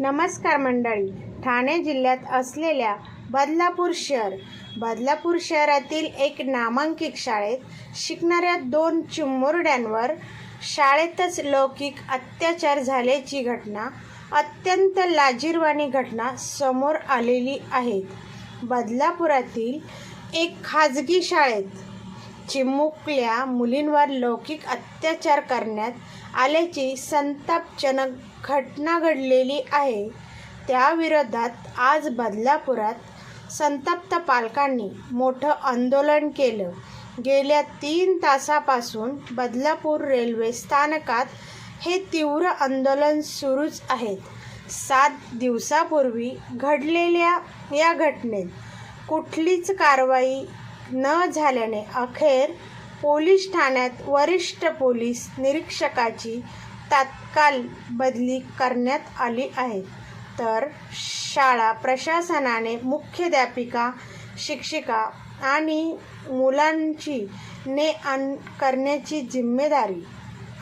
नमस्कार मंडळी. ठाणे जिल्ह्यात असलेल्या बदलापूर शहर बदलापूर शहरातील एक नामांकित शाळेत शिकणाऱ्या दोन चिमुरड्यांवर शाळेतच लौकिक अत्याचार झाल्याची घटना अत्यंत लाजीरवाणी घटना समोर आलेली आहे. बदलापुरातील एक खाजगी शाळेत चिमुकल्या मुलींवर लौकिक अत्याचार करण्यात आल्याची संतापजनक घटना घडलेली आहे. त्याविरोधात आज बदलापुरात संतप्त पालकांनी मोठं आंदोलन केलं. गेल्या तीन तासापासून बदलापूर रेल्वे स्थानकात हे तीव्र आंदोलन सुरूच आहेत. सात दिवसापूर्वी घडलेल्या या घटनेत कुठलीच कारवाई न झाल्याने अखेर पोलीस ठाण्यात वरिष्ठ पोलीस निरीक्षकाची तात्काळ बदली करण्यात आली आहे. तर शाळा प्रशासनाने मुख्याध्यापिका शिक्षिका आणि मुलांची ने आण करण्याची जिम्मेदारी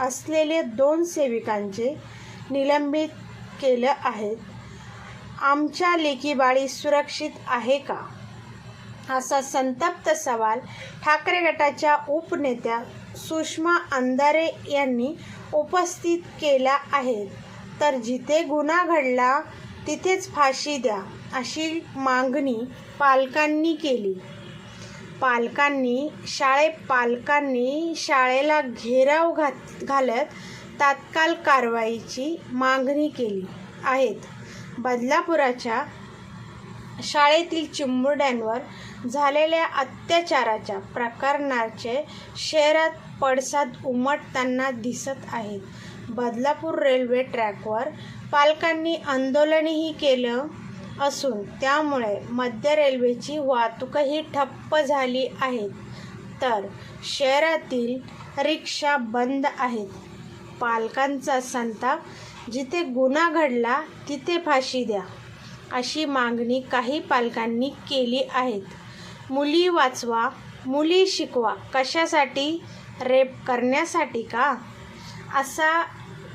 असलेले दोन सेविकांचे निलंबित केलं आहे. आमच्या लेकीबाळी सुरक्षित आहे का? असा संतप्त सवाल ठाकरे गटाच्या उपनेत्या सुषमा अंधारे यांनी उपस्थित केला आहे. तर जिथे गुन्हा घडला तिथेच फाशी द्या अशी मागणी पालकांनी केली. पालकांनी शाळे पालकांनी शाळेला घेराव घात घालत तात्काळ कारवाईची मागणी केली आहेत बदलापुराच्या शाळेतील चिमुरड्यांवर झालेल्या अत्याचाराच्या प्रकरणाचे शहरात पडसाद उमटताना दिसत आहेत. बदलापूर रेल्वे ट्रॅकवर पालकांनी आंदोलनही केलं असून त्यामुळे मध्य रेल्वेची वाहतूकही ठप्प झाली आहे. तर शहरातील रिक्षा बंद आहेत. पालकांचा संताप जिथे गुन्हा घडला तिथे फाशी द्या. अशी मागणी काही पालकांनी केली आहेत. मुली वाचवा मुली शिकवा कशासाठी? रेप करण्यासाठी का? असा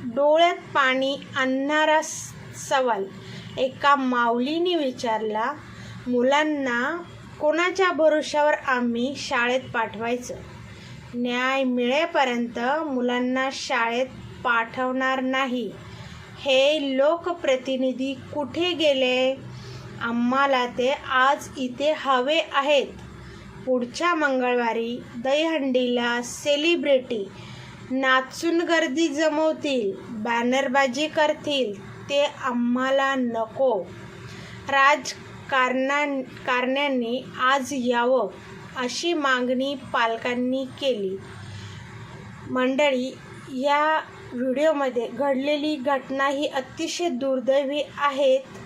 डोळ्यात पाणी आणणारा स- सवाल. एका माऊलीने विचारला मुलांना कोणाच्या भरोशावर आम्ही शाळेत पाठवायचं? न्याय मिळेपर्यंत मुलांना शाळेत पाठवणार नाही. हे लोकप्रतिनिधी कुठे गेले? आम्हाला ते आज इथे हवे आहेत. पुढच्या मंगळवारी दहीहंडीला सेलिब्रिटी नाचून गर्दी जमवतील बॅनरबाजी करतील ते आम्हाला नको. राजकारणा कारण्यांनी आज यावं अशी मागणी पालकांनी केली. मंडळी या व्हिडिओमध्ये घडलेली घटना ही अतिशय दुर्दैवी आहेत